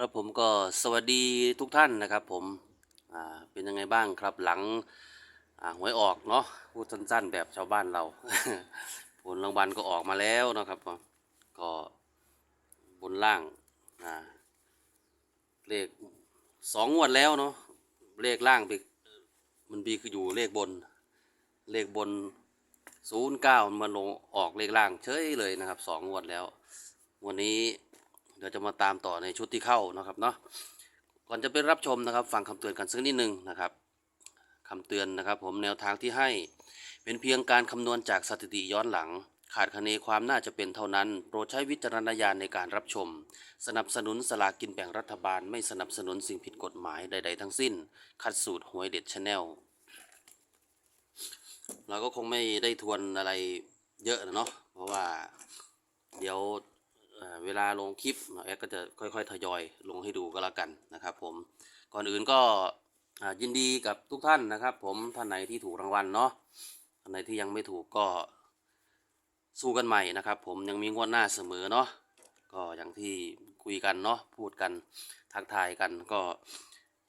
ครับผมก็สวัสดีทุกท่านนะครับผมอ่าเป็นยังไงบ้างครับหลังอ่าหวยออกเนาะพูดสั้นๆแบบชาวบ้านเรา ผลรางวัลก็ออกมาแล้วนะครับผมก็บนล่างอ่าเลขสองงวดแล้วเนาะเลขล่างไปมันบีคืออยู่เลขบน เลขบนศูนย์เก้ามันลงออกเลขล่างเฉยเลยนะครับสองงวดแล้ว วันนี้ เดี๋ยวจะมาตามต่อในชุดที่เข้านะครับเนาะก่อนจะไปรับชมนะครับ ฟังคำเตือนกันสักนิดหนึ่งนะครับคำเตือนนะครับ ผมแนวทางที่ให้เป็นเพียงการคำนวณจากสถิติย้อนหลัง ขาดคะเนความน่าจะเป็นเท่านั้น โปรดใช้วิจารณญาณในการรับชม สนับสนุนสลากินแบ่งรัฐบาล ไม่สนับสนุนสิ่งผิดกฎหมายใด ๆ ทั้งสิ้น คัดสูตรหวยเด็ดชาแนลเราก็คงไม่ได้ทวนอะไรเยอะนะเนาะเพราะว่าเดี๋ยว เวลาลงคลิปแอดก็จะค่อยๆ ทยอยลงให้ดูก็แล้วกันนะครับ ผมก่อนอื่นก็ยินดีกับทุกท่านนะครับ ผมท่านไหนที่ถูกรางวัลเนาะท่านไหนที่ยังไม่ถูกก็สู้กันใหม่นะครับ ผมยังมีงวดหน้าเสมอเนาะก็อย่างที่คุยกันเนาะพูดกันทักทายกันก็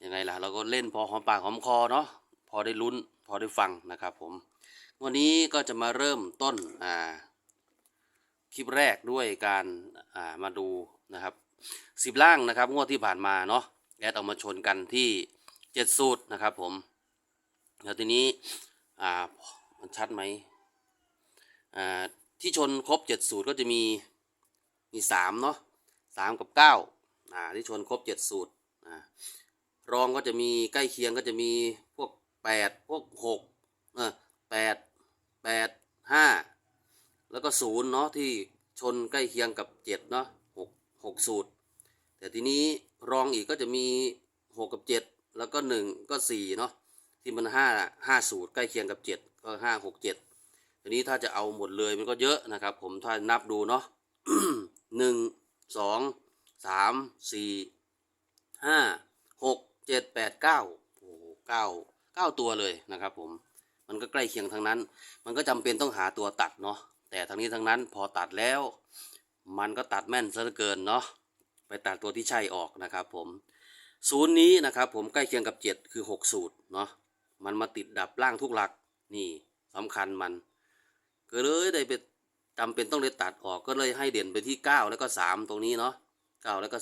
ยังไงล่ะ เราก็เล่นพอหอมปากหอมคอเนาะพอได้ลุ้นพอได้ฟังนะครับ ผมวันนี้ก็จะมาเริ่มต้นอ่า คลิปแรกด้วยการามาดูนะครับสิบล่างนะครับงวดที่ผ่านมาเนาะแอดเอามาชนกันที่เจ็ดสูตรนะครับผมแล้วทีนี้อ่ามันชัดไหมอ่าที่ชนครบเจ็ดสูตรก็จะมีมีสามเนาะสามกับเก้าอ่าที่ชนครบเจ็ดสูตรอ่ารองก็จะมีใกล้เคียงก็จะมีพวกแปดพวกหกเออแปดแปดห้า แล้ว ก็ศูนย์เนาะที่ชนใกล้เคียงกับเจ็ดเนาะหกหกสูตร แต่ทีนี้รองอีกก็จะมีหกกับเจ็ดแล้วก็หนึ่งก็สี่เนาะที่มันห้าห้าสูตรใกล้เคียงกับเจ็ดก็ห้าหกเจ็ดทีนี้ถ้าจะเอาหมดเลยมันก็เยอะนะครับ ผมถ้านับดูเนาะหนึ่งสองสามสี่ห้าหกเจ็ดแปดเก้าโอ้โหเก้าเก้าตัวเลยนะครับผมมันก็ใกล้เคียงทั้งนั้น มันก็จำเป็นต้องหาตัวตัดเนาะ แต่ทั้งนี้ทั้งนั้นพอตัดแล้ว มันก็ตัดแม่นซะเหลือเกินเนาะไปตัดตัวที่ใช่ออกนะครับผมศูนย์นี้นะครับผมใกล้เคียงกับ 7 คือ 6 สูตรเนาะมันมาติดดับล่างทุกหลักนี่สำคัญมัน ก็เลยได้ไปจำเป็นต้องเลยตัดออกก็เลยให้เด่นไปที่ 9 แล้วก็ 3 ตรงนี้เนาะ9แล้วก็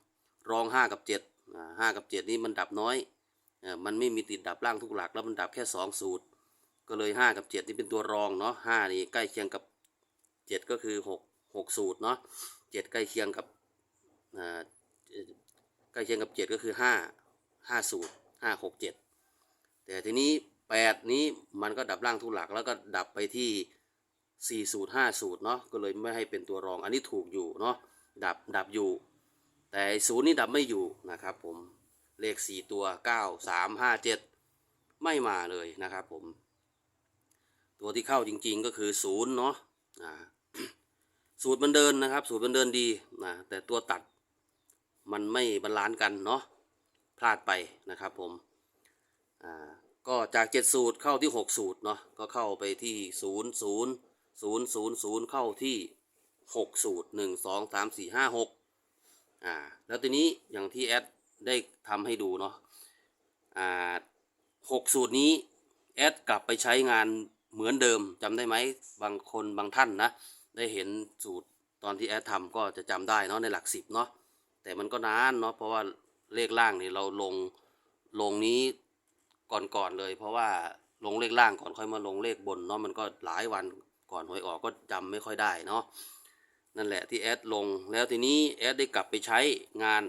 3 รอง 5 กับ7อ่า5กับ 7 นี่มันดับน้อยมันไม่มีติดดับล่างทุกหลักแล้วมันดับแค่ 2 สูตร ก็เลยห้ากับเจ็ดนี่เป็นตัวรองเนาะห้านี่ใกล้เคียงกับ เจ็ดก็คือหกหกสูตรเนาะเจ็ดใกล้เคียงกับอ่าใกล้เคียงกับเจ็ดก็คือห้าห้าสูตรห้าหกเจ็ดแต่ทีนี้แปดนี้มันก็ดับล่างทุกหลักแล้วก็ดับไปที่สี่สูตรห้าสูตรเนาะก็เลยไม่ให้เป็นตัวรองอันนี้ถูกอยู่เนาะดับดับอยู่ แต่ศูนย์นี่ดับไม่อยู่นะครับผมเลขสี่ตัวเก้าสามห้าเจ็ดไม่มาเลยนะครับผม ตัวที่เข้าจริงๆก็คือศูนย์เนาะอ่า สูตรมันเดินนะครับ สูตรมันเดินดีนะแต่ตัวตัดมันไม่บาลานซ์กันเนาะพลาดไปนะครับผมอ่าก็จากเจ็ดสูตรเข้าที่หกสูตรเนาะก็เข้าไปที่ศูนย์ศูนย์ศูนย์ศูนย์ศูนย์เข้าที่หกสูตรหนึ่งสองสามสี่ห้าหกอ่าแล้วทีนี้อย่างที่แอดได้ทำให้ดูเนาะอ่าหกสูตรนี้แอดกลับไปใช้งานเหมือนเดิมจำได้ไหมบางคนบางท่านนะ ได้เห็นสูตรตอนที่แอดทำก็จะจำได้เนาะในหลักสิบเนาะแต่มันก็นานเนาะเพราะว่าเลขล่างนี่เราลงลงนี้ก่อนๆเลย เพราะว่าลงเลขล่างก่อนค่อยมาลงเลขบนเนาะมันก็หลายวันก่อนหวยออกก็จำไม่ค่อยได้เนาะนั่นแหละที่แอดลงแล้วทีนี้แอดได้กลับไปใช้งาน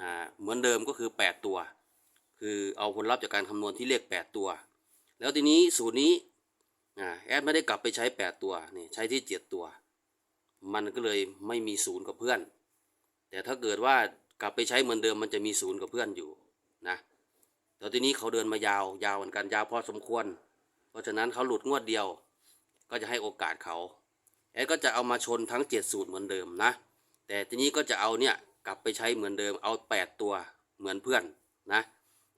อ่าเหมือนเดิมก็คือ 8 ตัว คือเอาผลลัพธ์จากการคำนวณที่เลข 8 ตัว แล้วทีนี้สูตรนี้ แอดไม่ได้กลับไปใช้ 8 ตัวนี่ใช้ที่ 7 ตัว มันก็เลยไม่มีศูนย์กับเพื่อน แต่ถ้าเกิดว่ากลับไปใช้เหมือนเดิมมันจะมีศูนย์กับเพื่อนอยู่นะแต่ทีนี้เขาเดินมายาวยาวเหมือนกันยาวพอสมควร เพราะฉะนั้นเขาหลุดงวดเดียว ก็จะให้โอกาสเขาแอดก็จะเอามาชนทั้ง 7 สูตรเหมือนเดิมนะ แต่ทีนี้ก็จะเอาเนี่ยกลับไปใช้เหมือนเดิมเอา 8 ตัวเหมือนเพื่อนนะ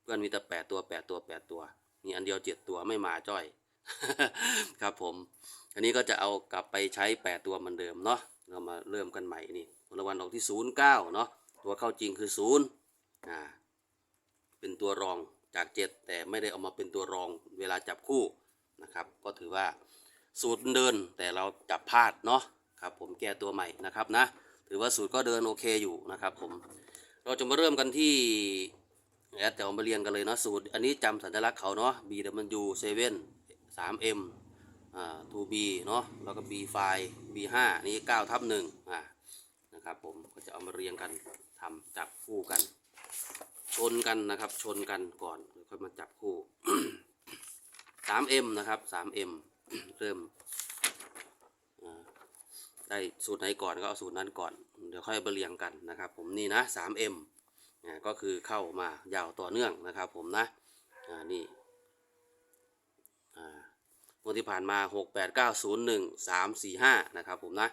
เพื่อนมีแต่แปดตัวแปดตัวแปดตัว มีอันเดียวเจ็ดตัวไม่มาจ้อย ครับผม อันนี้ก็จะเอากลับไปใช้แปดตัวเหมือนเดิมเนาะ เรามาเริ่มกันใหม่นี่รางวัลออกที่ศูนย์เก้าเนาะ ตัวเข้าจริงคือศูนย์อ่า เป็นตัวรองจากเจ็ดแต่ไม่ได้เอามาเป็นตัวรองเวลาจับคู่นะครับ ก็ถือว่าสูตรเดินแต่เราจับพลาดเนาะครับผมแก้ตัวใหม่นะครับนะ ถือว่าสูตรก็เดินโอเคอยู่นะครับผม เราจะมาเริ่มกันที่แอดจะเอามาเรียงกันเลยเนาะสูตร อันนี้จำสัญลักษณ์เขาเนาะ B 3 M อ่า 2B เนาะแล้วก็ B 5 B 5 นี่9ทับ1อ่านะครับผมก็จะเอามาเรียงกันทำจับคู่กัน ชนกันนะครับ ชนกันก่อนแล้วค่อยมาจับคู่ 3M นะครับ 3M เริ่มอ่าได้สูตรไหนก่อนก็เอาสูตรนั้นก่อน เดี๋ยวค่อยมาเรียงกันนะครับ ผมนี่นะ 3M อ่ก็คือเข้ามายาวต่อเนื่องนะครับ ผมนะอ่านี่ งวดที่ผ่านมา 6 8 9 0 1 3 4 5 นะครับผมนะ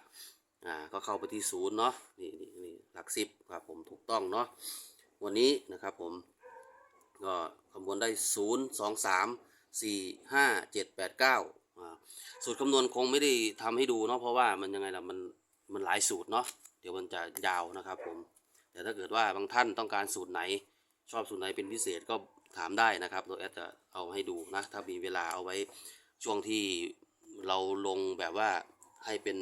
อ่า ก็เข้าไปที่ศูนย์เนาะ นี่นี่นี่หลักสิบครับผมถูกต้องเนาะ วันนี้นะครับผม ก็คำนวณได้ 0 2 3 4 5 7 8 9อ่าสูตรคำนวณคงไม่ได้ทำให้ดูเนาะ เพราะว่ามันยังไงล่ะ มัน มันหลายสูตรเนาะ เดี๋ยวมันจะยาวนะครับผม แต่ถ้าเกิดว่าบางท่านต้องการสูตรไหน ชอบสูตรไหนเป็นพิเศษก็ถามได้นะครับ โดยแอดจะเอาให้ดูนะ ถ้ามีเวลาเอาไว้ ช่วงที่เราลงแบบว่าให้เป็น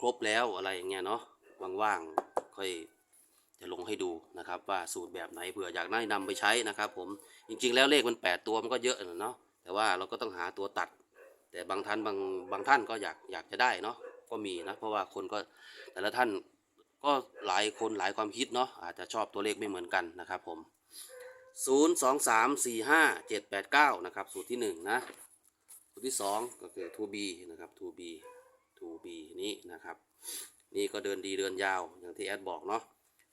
ครบๆแล้วอะไรอย่างเงี้ยเนาะว่างๆค่อยจะลงให้ดูนะครับ ว่าสูตรแบบไหนเผื่ออยากได้นำไปใช้นะครับ ผมจริงๆแล้วเลขมัน 8 ตัวมันก็เยอะนะเนาะแต่ว่าเราก็ต้องหาตัวตัด แต่บางท่านบางบางท่านก็อยากอยากจะได้เนาะก็มีนะเพราะว่าคนก็แต่ละท่านก็หลายคนหลายความคิดเนาะอาจจะชอบตัวเลขไม่เหมือนกันนะครับผม 0 2 3 4 5 7 8 9 นะครับ สูตรที่ 1 นะ ตรที่ 2 ก็คือ 2B นะครับ 2B 2B นี้นะครับ นี่ก็เดินดีเดินยาวอย่างที่แอดบอกเนาะ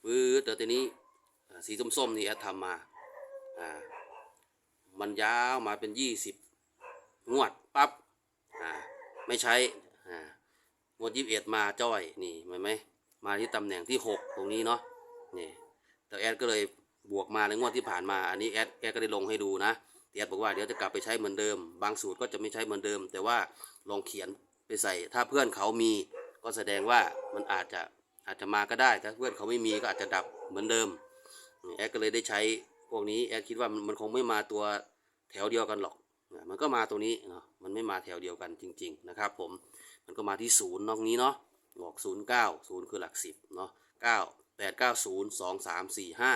ปื๊ดแต่ทีนี้สีส้มๆนี่แอดทำมาอ่ามันยาวมาเป็นยี่สิบงวดปับ๊บอ่าไม่ใช้อ่างวดยี่สิบเอ็ดมาจ้อยนี่เห็นไหมมาที่ตำแหน่งที่หกตรงนี้เนาะนี่แต่แอดก็เลยบวกมาในงวดที่ผ่านมา อันนี้แอดแอดก็ได้ลงให้ดูนะ แต่แอดบอกว่าเดี๋ยวจะกลับไปใช้เหมือนเดิม บางสูตรก็จะไม่ใช้เหมือนเดิม แต่ว่าลองเขียนไปใส่ ถ้าเพื่อนเขามีก็แสดงว่ามันอาจจะอาจจะมาก็ได้ ถ้าเพื่อนเขาไม่มีก็อาจจะดับเหมือนเดิมแอดก็เลยได้ใช้พวกนี้แอดคิดว่ามันคงไม่มาตัวแถวเดียวกันหรอก มันก็มาตัวนี้เนาะ มันไม่มาแถวเดียวกันจริง ๆ นะครับ ผม มันก็มาที่ศูนย์นอกนี้เนาะบอกศูนย์เก้าศูนย์คือหลักสิบเนาะเก้าแปดเก้าศูนย์สองสามสี่ห้า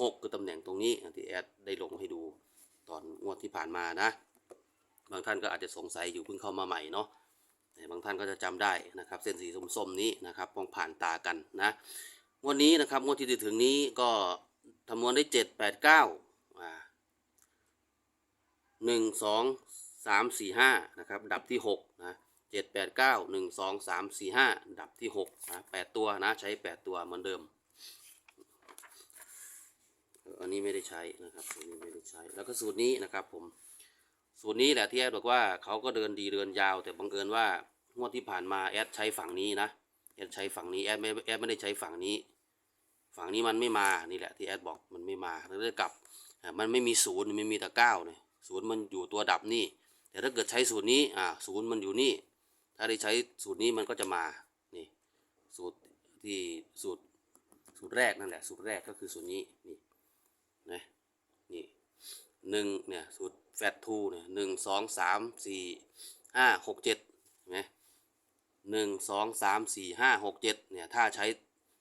หกคือตำแหน่งตรงนี้ที่แอดได้ลงให้ดู ตอนงวดที่ผ่านมานะ บางท่านก็อาจจะสงสัยอยู่เพิ่งเข้ามาใหม่เนาะแต่บางท่านก็จะจำได้นะครับ เส้นสีส้มๆนี้นะครับมองผ่านตากันนะงวดนี้นะครับงวดที่จะถึงนี้ก็คำนวณได้เจ็ดแปดเก้าหนึ่งสองสามสี่ห้านะครับ ดับที่หกนะเจ็ดแปดเก้าหนึ่งสองสามสี่ห้าดับที่หกนะแปดตัวนะ ใช้แปดตัวเหมือนเดิม อันนี้ไม่ได้ใช้นะครับอันนี้ไม่ได้ใช้ แล้วก็สูตรนี้นะครับผม สูตรนี้แหละที่แอดบอกว่าเขาก็เดินดีเดินยาว แต่บังเอิญว่างวดที่ผ่านมาแอดใช้ฝั่งนี้นะ แอดใช้ฝั่งนี้แอดไม่แอดไม่ได้ใช้ฝั่งนี้ ฝั่งนี้มันไม่มา นี่แหละที่แอดบอกมันไม่มาแล้วเลยกลับ มันไม่มีศูนย์ไม่มีแต่เก้าเนี่ยศูนย์มันอยู่ตัวดับนี่ แต่ถ้าเกิดใช้สูตรนี้อ่าศูนย์มันอยู่นี่ ถ้าได้ใช้สูตรนี้มันก็จะมา นี่ สูตรที่สูตรสูตรแรกนั่นแหละ สูตรแรกก็คือสูตรนี้นี่ นะนี่หนึ่งเนี่ยสูตรแฟตทูเนี่ยหนึ่งสองสามสี่ห้าหกเจ็ดนไหมหนึ่งสองสามสี่ห้าหกเจ็ดเนี่ยถ้าใช้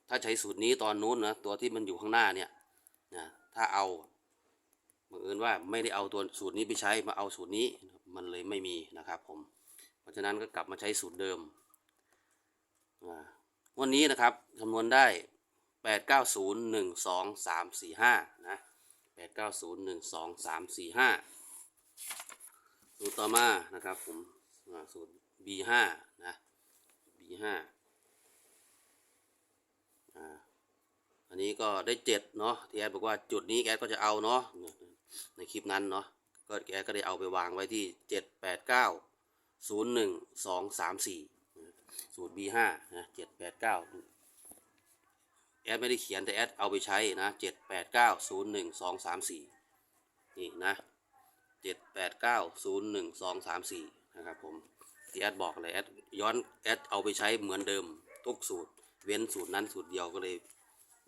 ถ้าใช้สูตรนี้ตอนนู้นนะตัวที่มันอยู่ข้างหน้าเนี่ยนะถ้าเอาบังเอิญว่าไม่ได้เอาตัวสูตรนี้ไปใช้มาเอาสูตรนี้มันเลยไม่มีนะครับผม เพราะฉะนั้นก็กลับมาใช้สูตรเดิมวันนี้นะครับคำนวณได้แปดเก้าศูนย์หนึ่งสองสามสี่ห้านะ ดเก้าศูนย์หนึ่งสองสามสี่ห้าสูตรต่อมานะครับผมสูตร B ห้านะ B ห้าอ่าอันนี้ก็ได้เจ็ดเนาะที่แอดบอกว่าจุดนี้แอดก็จะเอาเนาะในคลิปนั้นเนาะก็แอดก็ได้เอาไปวางไว้ที่เจ็ดแปดเก้าศูนย์หนึ่งสองสามสี่สูตร B ห้านะเจ็ดแปดเก้า แอดไม่ได้เขียนแต่แอดเอาไปใช้นะเจ็ดแปดเก้าศูนย์หนึ่งสองสามสี่นี่นะเจ็ดแปดเก้าศูนย์หนึ่งสองสามสี่นะครับผมที่แอดบอกเลยแอดย้อนแอดเอาไปใช้เหมือนเดิมทุกสูตร เว้นสูตรนั้นสูตรเดียวก็เลย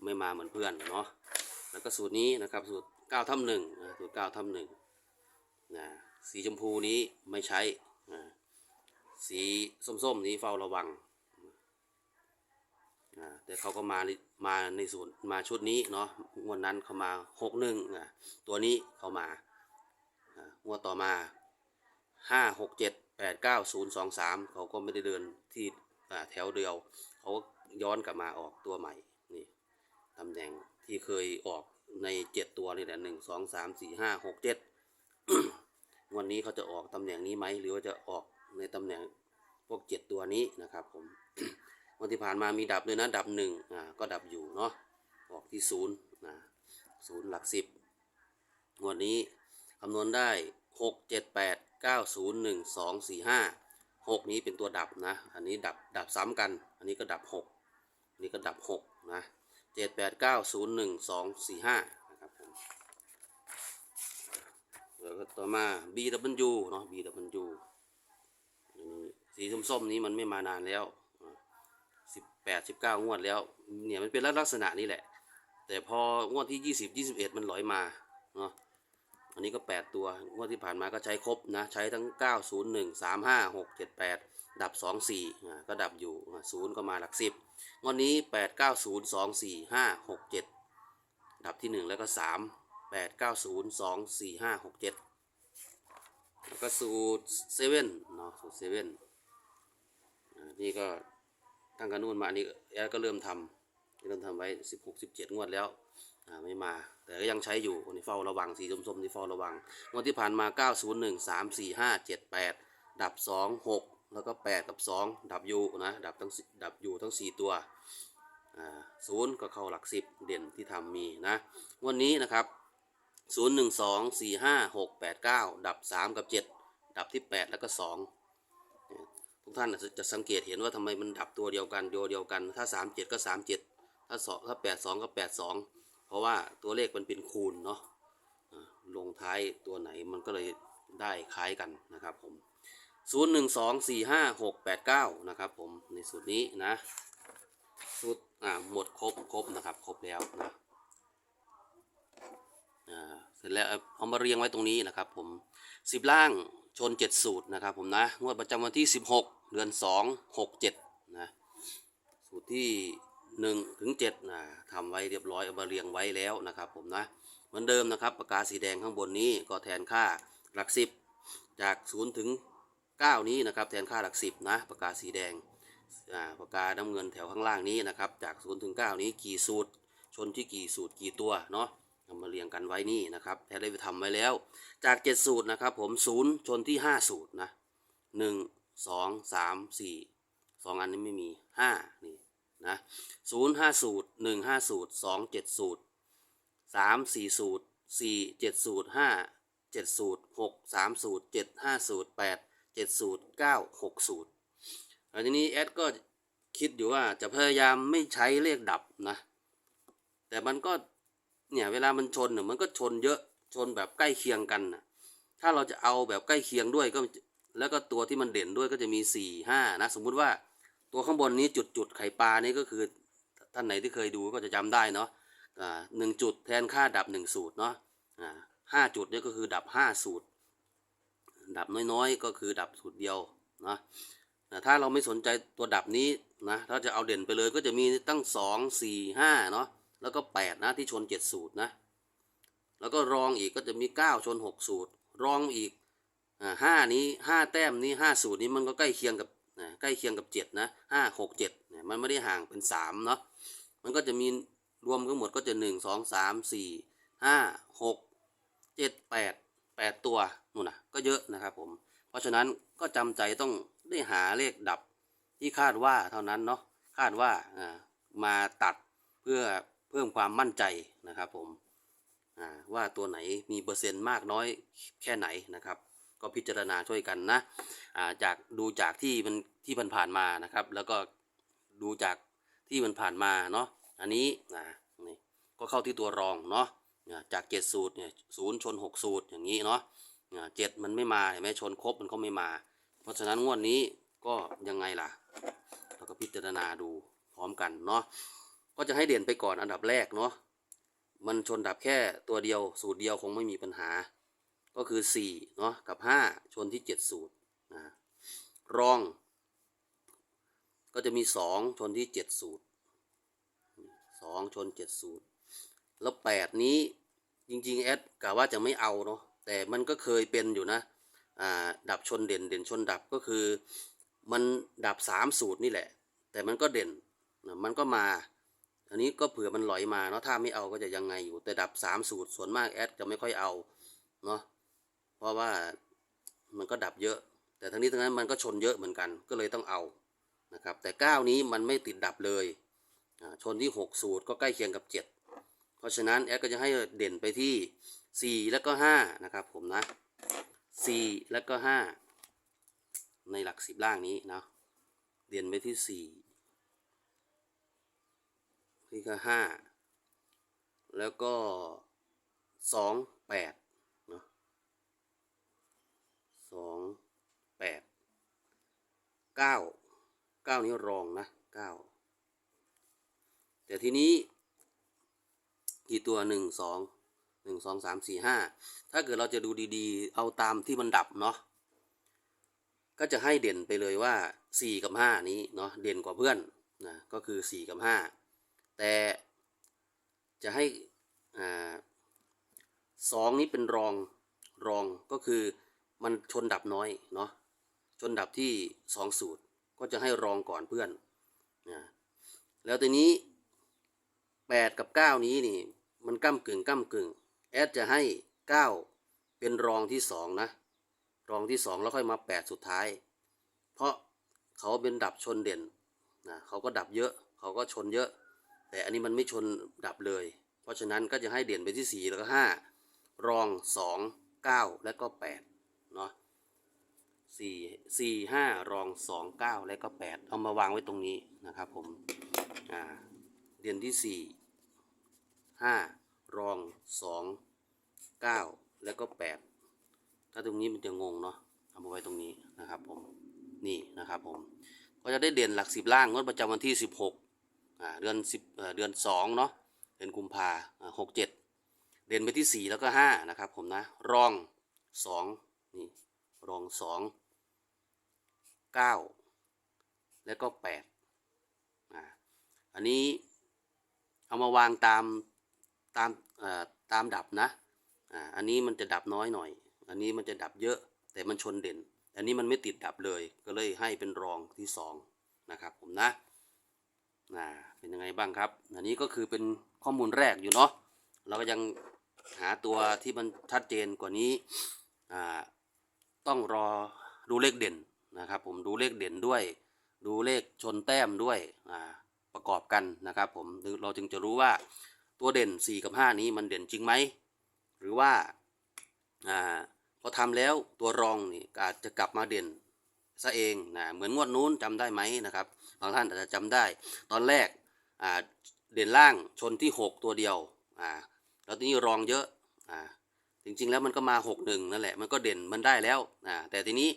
ไม่มาเหมือนเพื่อนเนาะแล้วก็สูตรนี้นะครับสูตรเก้าทับหนึ่งนะสูตรเก้าทับหนึ่งนะสีชมพูนี้ไม่ใช้อ่าสีส้มๆนี้เฝ้าระวัง อ่าแต่เขาก็มาในมาในสูตรมาชุดนี้เนาะงวดนั้นเขามาหกหนึ่งอะตัวนี้เขามาอ่างวดต่อมาห้าหกเจ็ดแปดเก้าศูนย์สองสามเขาก็ไม่ได้เดินที่แถวเดียว เขาก็ย้อนกลับมาออกตัวใหม่นี่ตำแหน่งที่เคยออกในเจ็ดตัวนี่แหละหนึ่งสองสามสี่ห้าหกเจ็ดวันนี้เขาจะออกตำแหน่งนี้ไหมหรือว่าจะออกในตำแหน่งพวกเจ็ดตัวนี้นะครับผม วันที่ผ่านมามีดับด้วยนะ ดับหนึ่งอ่าก็ดับอยู่เนาะออกที่ศูนย์นะศูนย์หลักสิบวันนี้คำนวณได้หกเจ็ดแปดเก้าศูนย์หนึ่งสองสี่ห้าหกนี้เป็นตัวดับนะ อันนี้ดับดับซ้ำกัน อันนี้ก็ดับหกอันนี้ก็ดับหกนะเจ็ดแปดเก้าศูนย์หนึ่งสองสี่ห้านะครับผมแล้วก็ต่อมา BW เนาะ BW อันนี้สีส้มๆนี้มันไม่มานานแล้ว สิบแปดสิบเก้างวดแล้ว เนี่ยมันเป็นลักษณะนี้แหละ แต่พองวดที่ยี่สิบยี่สิบเอ็ดมันลอยมาเนาะอันนี้ก็แปดตัวงวดที่ผ่านมาก็ใช้ครบนะ ใช้ทั้งเก้าศูนย์หนึ่งสามห้าหกเจ็ดแปดดับสองสี่อ่าก็ดับอยู่ศูนย์ก็มาหลักสิบงวันนี้แปดเก้าศูนย์สองสี่ห้าหกเจ็ดดับที่หนึ่งแล้วก็สามแปดเก้าศูนย์สองสี่ห้าหกเจ็ดแล้วก็สูตรเซเว่นเนาะสูตรเซเว่นนี่ก็ ตั้งกันนู่นมาอันนี้แอดก็เริ่มทำเริ่มทำไว้สิบหกสิบเจ็ดงวดแล้วไม่มา แต่ก็ยังใช้อยู่นนี้เฝ้าระวังสีส้มๆนี่เฝ้าระวัง งวดที่ผ่านมาเก้าศูนย์หนึ่งสามสี่ห้าเจ็ดแปดดับสองหกแล้วก็แปดกับสองดับอยู่นะ ดับทั้งดับอยู่ทั้งสี่ตัวศูนย์ก็เข้าหลักสิบเด่นที่ทำมีนะ วันนี้นะครับศูนย์หนึ่งสองสี่ห้าหกแปดเก้าดับสามกับเจ็ดดับที่แปดแล้วก็สอง ทุกท่านจะสังเกตเห็นว่าทำไมมันดับตัวเดียวกันตัวเดียวกัน ถ้าสามเจ็ดก็สามเจ็ดถ้าสองถ้าแปดสองก็แปดสองเพราะว่าตัวเลขมันเป็นคูณเนาะลงท้ายตัวไหนมันก็เลยได้คล้ายกันนะครับผมศูนย์หนึ่งสองสี่ห้าหกแปดเก้านะครับผมในสูตรนี้นะสูตรอ่าหมดครบครบนะครับครบแล้วนะเสร็จแล้วเอามาเรียงไว้ตรงนี้นะครับผมสิบล่าง ชนเจ็ดสูตรนะครับผมนะ งวดประจำวันที่สิบหกเดือนสองหกเจ็ดนะ สูตรที่หนึ่งถึงเจ็ดนะทำไว้เรียบร้อยเอามาเรียงไว้แล้วนะครับผมนะ เหมือนเดิมนะครับปากกาสีแดงข้างบนนี้ก็แทนค่าหลักสิบจากศูนย์ถึงเก้านี้นะครับ แทนค่าหลักสิบนะปากกาสีแดงปากกาน้ำเงินแถวข้างล่างนี้นะครับ จากศูนย์ถึงเก้านี้กี่สูตร ชนที่กี่สูตรกี่ตัวเนาะ เอามาเรียงกันไว้นี่นะครับแพทย์ได้ไปทำไว้แล้ว จากเจ็ดสูตรนะครับ ผมศูนย์ชนที่ห้าสูตรนะหนึ่งสองสามสี่สองอันนี้ไม่มีห้านี่นะศูนย์ห้าสูตรหนึ่งห้าสูตรสองเจ็ดสูตรสามสี่สูตรสี่เจ็ดสูตรห้าเจ็ดสูตรหกสามสูตรเจ็ดห้าสูตรแปดเจ็ดสูตรเก้าหกสูตรแล้วทีนี้แอดก็คิดอยู่ว่าจะพยายามไม่ใช้เลขดับนะ แต่มันก็ เนี่ยเวลามันชนเนี่ยมันก็ชนเยอะชนแบบใกล้เคียงกันนะถ้าเราจะเอาแบบใกล้เคียงด้วยก็แล้วก็ตัวที่มันเด่นด้วยก็จะมีสี่ห้านะสมมุติว่าตัวข้างบนนี้จุดจุดไข่ปลานี่ก็คือท่านไหนที่เคยดูก็จะจำได้เนาะอ่าหนึ่งจุดแทนค่าดับหนึ่งสูตรเนาะอ่าห้าจุดนี่ก็คือดับห้าสูตร ดับน้อยๆ ก็คือดับสูตรเดียวนะแต่ถ้าเราไม่สนใจตัวดับนี้นะถ้าจะเอาเด่นไปเลยก็จะมีตั้งสองสี่ห้าเนาะ แล้วก็แปดนะที่ชนเจ็ดสูตรนะ แล้วก็รองอีกก็จะมีเก้าชนหกสูตร รองอีกอ่าห้านี้ห้าแต้มนี้ห้าสูตรนี้มันก็ใกล้เคียงกับใกล้เคียงกับเจ็ดนะห้าหกเจ็ดเนี่ยมันไม่ได้ห่างเป็นสามเนาะมันก็จะมีรวมทั้งหมดก็จะหนึ่งสองสามสี่ห้าหกเจ็ดแปดแปดตัวนู่นนะก็เยอะนะครับผม เพราะฉะนั้นก็จำใจต้องได้หาเลขดับที่คาดว่าเท่านั้นเนาะคาดว่าอ่ามาตัดเพื่อ เพิ่มความมั่นใจนะครับผมว่าตัวไหนมีเปอร์เซ็นต์มากน้อยแค่ไหนนะครับ ก็พิจารณาช่วยกันนะาจากดูจากที่มันที่มันผ่านมานะครับ แล้วก็ดูจากที่มันผ่านมาเนาะอันนี้นะนี่ก็เข้าที่ตัวรองเนาะจากเจ็ดสูตรเนี่ยศูนย์ชนหกสูตรอย่างนี้เนาะเจ็ดมันไม่มาเห็นไหมชนครบมันก็ไม่มา เพราะฉะนั้นงวดนี้ก็ยังไงล่ะ เราก็พิจารณาดูพร้อมกันเนาะ ก็จะให้เด่นไปก่อนอันดับแรกเนาะมันชนดับแค่ตัวเดียวสูตรเดียวคงไม่มีปัญหา ก็คือ4เนาะกับ 5 ชนที่ 7 สูตรนะรอง ก็จะมี 2 ชนที่ 7 สูตร 2 ชน 7 สูตร แล้ว 8 นี้จริงๆแอดกะว่าจะไม่เอาเนาะแต่มันก็เคยเป็นอยู่นะอ่าดับชนเด่นเด่นชนดับก็คือ มันดับ 3 สูตรนี่แหละ แต่มันก็เด่นมันก็มา อันนี้ก็เผื่อมันลอยมาเนาะถ้าไม่เอาก็จะยังไงอยู่ แต่ดับ3สูตรส่วนมากแอดจะไม่ค่อยเอาเนาะเพราะว่ามันก็ดับเยอะ แต่ทั้งนี้ทั้งนั้นมันก็ชนเยอะเหมือนกันก็เลยต้องเอานะครับแต่ 9 นี้มันไม่ติดดับเลยชนที่ 6 สูตรก็ใกล้เคียงกับ 7 เพราะฉะนั้นแอดก็จะให้เด่นไปที่ 4 แล้วก็5นะครับผมนะ 4 แล้วก็ 5 ในหลัก 10 ล่างนี้เนาะเด่นไปที่4 นี่ก็5แล้วก็2 8เนาะ2 8 9 9นี้รองนะ9แต่ทีนี้กี่ตัวหนึ่งสองหนึ่งสองสามสี่ห้าถ้าเกิดเราจะดูดีๆ เอาตามที่มันดับเนาะก็จะให้เด่นไปเลยว่าสี่กับห้านี้เนาะเด่นกว่าเพื่อนนะก็คือสี่กับห้า แต่จะให้สองนี้เป็นรองรองก็คือมันชนดับน้อยเนาะชนดับที่สองสูตรก็จะให้รองก่อนเพื่อนนะแล้วทีนี้แปดกับเก้านี้นี่มันก้ากึ่งก้ากึ่งแอดจะให้เก้าเป็นรองที่สองนะ รองที่สองแล้วค่อยมาแปดสุดท้าย เพราะเขาเป็นดับชนเด่นนะเขาก็ดับเยอะ เขาก็ชนเยอะ แต่อันนี้มันไม่ชนดับเลย เพราะฉะนั้นก็จะให้เด่นไปที่สี่แล้วก็ห้ารองสองเก้าและก็แปดเนาะสี่สี่ห้ารองสองเก้าและก็แปดเอามาวางไว้ตรงนี้นะครับผมอ่าเดือนที่สี่ห้ารองสองเก้าแล้วก็แปดถ้าตรงนี้มันจะงงเนาะเอามาไว้ตรงนี้นะครับผมนี่นะครับผมก็จะได้เด่นหลักสิบล่างงวดประจำวันที่สิบหก เดือนสิบเดือนสองเนาะเดือนกุมภาหกเจ็ดเด่นไปที่สี่แล้วก็ห้านะครับผมนะรองสองนี่รองสองเก้าแล้วก็แปดอันนี้เอามาวางตามตามตามดับนะอันนี้มันจะดับน้อยหน่อย อันนี้มันจะดับเยอะแต่มันชนเด่น อันนี้มันไม่ติดดับเลยก็เลยให้เป็นรองที่สองนะครับผมนะ นะเป็นยังไงบ้างครับ อันนี้ก็คือเป็นข้อมูลแรกอยู่เนาะ เราก็ยังหาตัวที่มันชัดเจนกว่านี้ อ่า ต้องรอดูเลขเด่นนะครับ ผมดูเลขเด่นด้วย ดูเลขชนแต้มด้วย อ่า ประกอบกันนะครับ ผม เราจึงจะรู้ว่าตัวเด่น 4 กับ 5 นี้มันเด่นจริงไหม หรือว่า อ่า พอทำแล้วตัวรองนี่อาจจะกลับมาเด่นซะเองนะ เหมือนงวดนู้นจำได้ไหมนะครับ บางท่านอาจจะจำได้ ตอนแรกเด่นล่างชนที่ 6 ตัวเดียวแล้วทีนี้รองเยอะอ่าจริงๆแล้วมันก็มา6 1นั่นแหละมันก็เด่นมันได้แล้วแต่ทีนี้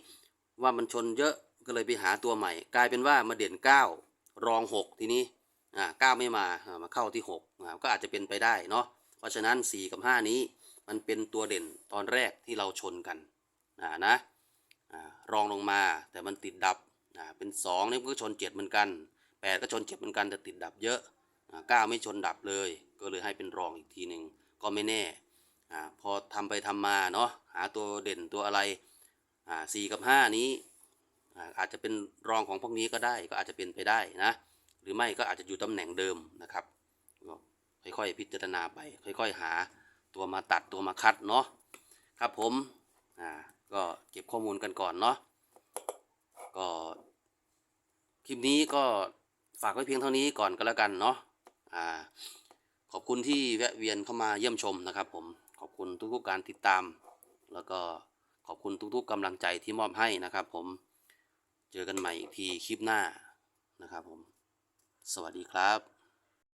ว่ามันชนเยอะก็เลยไปหาตัวใหม่ กลายเป็นว่ามาเด่น 9 รอง 6 ทีนี้เก้าไม่มามาเข้าที่6อ่าก็อาจจะเป็นไปได้เนาะเพราะฉะนั้น 4 กับ 5 นี้มันเป็นตัวเด่นตอนแรกที่เราชนกันอ่านะอ่ารองลงมาแต่มันติดดับ อ่าเป็น2นี่ก็ชน 7 เหมือนกัน 8 ก็ชน 7 เหมือนกันแต่ติดดับเยอะอ่าเก้าไม่ชนดับเลย ก็เลยให้เป็นรองอีกทีหนึ่งก็ไม่แน่พอทำไปทำมาเนาะหาตัวเด่นตัวอะไรอ่กับ 5 นี้อาจจะเป็นรองของพวกนี้ก็ได้ก็อาจจะเป็นไปได้นะ หรือไม่ก็อาจจะอยู่ตำแหน่งเดิมนะครับค่อยๆพิจารณาไป ค่อยๆหาตัวมาตัดตัวมาคัดเนาะครับผมอ่าก็เก็บข้อมูลกันก่อนเนาะก็ คลิปนี้ก็ฝากไว้เพียงเท่านี้ก่อนก็แล้วกันเนาะอ่าขอบคุณที่แวะเวียนเข้ามาเยี่ยมชมนะครับผมขอบคุณทุกๆการติดตาม แล้วก็ขอบคุณทุกๆกำลังใจที่มอบให้นะครับ ผมเจอกันใหม่อีกทีคลิปหน้านะครับผม สวัสดีครับ